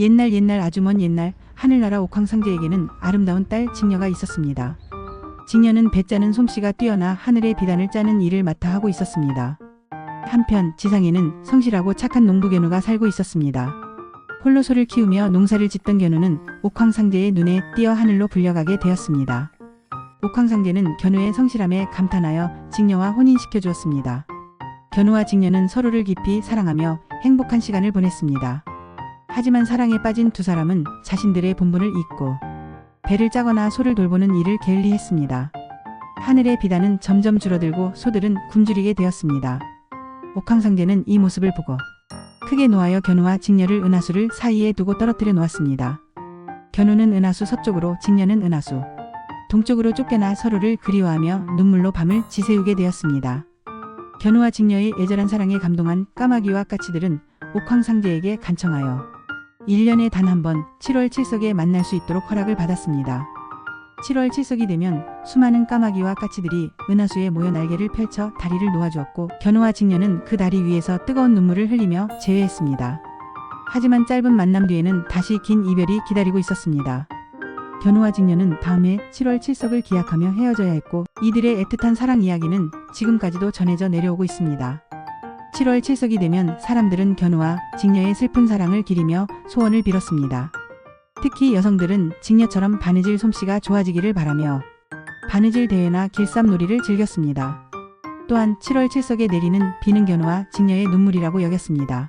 옛날 옛날 아주 먼 옛날 하늘나라 옥황상제에게는 아름다운 딸 직녀가 있었습니다. 직녀는 배 짜는 솜씨가 뛰어나 하늘의 비단을 짜는 일을 맡아 하고 있었습니다. 한편 지상에는 성실하고 착한 농부 견우가 살고 있었습니다. 홀로 소를 키우며 농사를 짓던 견우는 옥황상제의 눈에 띄어 하늘로 불려가게 되었습니다. 옥황상제는 견우의 성실함에 감탄하여 직녀와 혼인시켜 주었습니다. 견우와 직녀는 서로를 깊이 사랑하며 행복한 시간을 보냈습니다. 하지만 사랑에 빠진 두 사람은 자신들의 본분을 잊고 배를 짜거나 소를 돌보는 일을 게을리 했습니다. 하늘의 비단은 점점 줄어들고 소들은 굶주리게 되었습니다. 옥황상제는 이 모습을 보고 크게 노하여 견우와 직녀를 은하수를 사이에 두고 떨어뜨려 놓았습니다. 견우는 은하수 서쪽으로 직녀는 은하수 동쪽으로 쫓겨나 서로를 그리워하며 눈물로 밤을 지새우게 되었습니다. 견우와 직녀의 애절한 사랑에 감동한 까마귀와 까치들은 옥황상제에게 간청하여 1년에 단 한 번 7월 7석에 만날 수 있도록 허락을 받았습니다. 7월 7석이 되면 수많은 까마귀와 까치들이 은하수에 모여 날개를 펼쳐 다리를 놓아주었고 견우와 직녀는 그 다리 위에서 뜨거운 눈물을 흘리며 제외했습니다. 하지만 짧은 만남 뒤에는 다시 긴 이별이 기다리고 있었습니다. 견우와 직녀는 다음해 7월 7석을 기약하며 헤어져야 했고 이들의 애틋한 사랑 이야기는 지금까지도 전해져 내려오고 있습니다. 7월 7석이 되면 사람들은 견우와 직녀의 슬픈 사랑을 기리며 소원을 빌었습니다. 특히 여성들은 직녀처럼 바느질 솜씨가 좋아지기를 바라며 바느질 대회나 길쌈놀이를 즐겼습니다. 또한 7월 7석에 내리는 비는 견우와 직녀의 눈물이라고 여겼습니다.